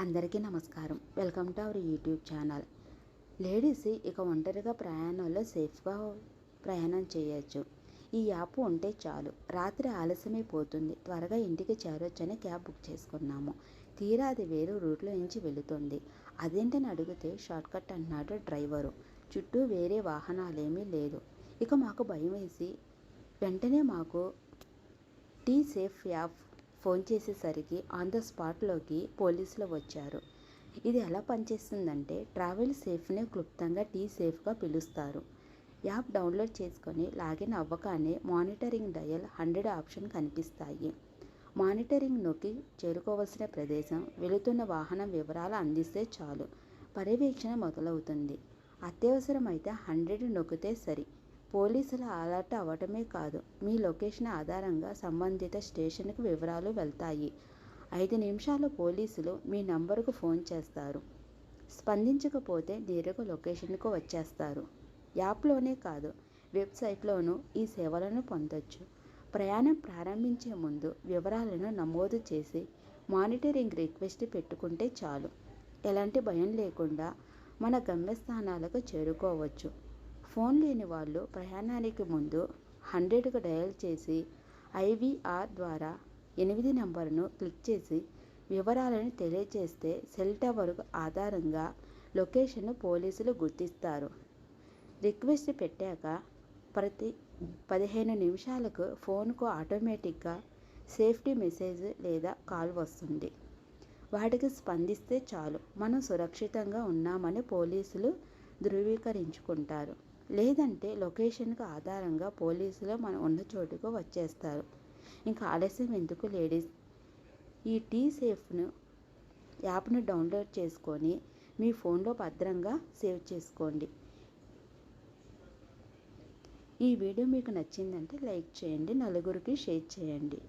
అందరికీ నమస్కారం. Welcome to our YouTube channel. Ladies ఇక ఒంటరిగా ప్రయాణంలో సేఫ్గా ప్రయాణం చేయొచ్చు. ఈ యాప్ ఉంటే చాలు. రాత్రి ఆలస్యమైపోతుంది త్వరగా ఇంటికి చేరొచ్చని క్యాబ్ బుక్ చేసుకున్నాము. తీరా అది వేరే రూట్లో నుంచి వెళుతుంది. అదేంటని అడిగితే షార్ట్కట్ అన్నాడు డ్రైవరు. చుట్టూ వేరే వాహనాలేమీ లేదు. ఇక మాకు భయం వేసి వెంటనే మాకు టీ సేఫ్ యాప్ ఫోన్ చేసేసరికి ఆన్ ద స్పాట్లోకి పోలీసులు వచ్చారు. ఇది ఎలా పనిచేస్తుందంటే ట్రావెల్ సేఫ్ని క్లుప్తంగా టీ సేఫ్గా పిలుస్తారు. యాప్ డౌన్లోడ్ చేసుకొని లాగిన్ అవ్వగానే మానిటరింగ్ డయల్ హండ్రెడ్ ఆప్షన్ కనిపిస్తాయి. మానిటరింగ్ నొక్కి చేరుకోవాల్సిన ప్రదేశం వెళుతున్న వాహనం వివరాలు అందిస్తే చాలు. పర్యవేక్షణ మొదలవుతుంది. అత్యవసరమైతే హండ్రెడ్ నొక్కితే సరి. పోలీసుల అలర్ట్ అవ్వటమే కాదు మీ లొకేషన్ ఆధారంగా సంబంధిత స్టేషన్కు వివరాలు వెళ్తాయి. ఐదు నిమిషాలు పోలీసులు మీ నంబరుకు ఫోన్ చేస్తారు. స్పందించకపోతే నేరుగా లొకేషన్కు వచ్చేస్తారు. యాప్లోనే కాదు వెబ్సైట్లోనూ ఈ సేవలను పొందొచ్చు. ప్రయాణం ప్రారంభించే ముందు వివరాలను నమోదు చేసి మానిటరింగ్ రిక్వెస్ట్ పెట్టుకుంటే చాలు. ఎలాంటి భయం లేకుండా మన గమ్యస్థానాలకు చేరుకోవచ్చు. ఫోన్ లేని వాళ్ళు ప్రయాణానికి ముందు హండ్రెడ్కు డయల్ చేసి ఐవీఆర్ ద్వారా ఎనిమిది నంబర్ను క్లిక్ చేసి వివరాలను తెలియజేస్తే సెల్ టవర్ ఆధారంగా లొకేషన్ను పోలీసులు గుర్తిస్తారు. రిక్వెస్ట్ పెట్టాక ప్రతి పదిహేను నిమిషాలకు ఫోన్కు ఆటోమేటిక్గా సేఫ్టీ మెసేజ్ లేదా కాల్ వస్తుంది. వాటికి స్పందిస్తే చాలు. మనం సురక్షితంగా ఉన్నామని పోలీసులు ధృవీకరించుకుంటారు. లేదంటే లొకేషన్కు ఆధారంగా పోలీసులు మనం ఉన్న చోటుకు వచ్చేస్తారు. ఇంకా ఆలస్యం ఎందుకు లేడీస్ ఈ టీ సేఫ్ను యాప్ను డౌన్లోడ్ చేసుకొని మీ ఫోన్లో భద్రంగా సేవ్ చేసుకోండి. ఈ వీడియో మీకు నచ్చిందంటే లైక్ చేయండి నలుగురికి షేర్ చేయండి.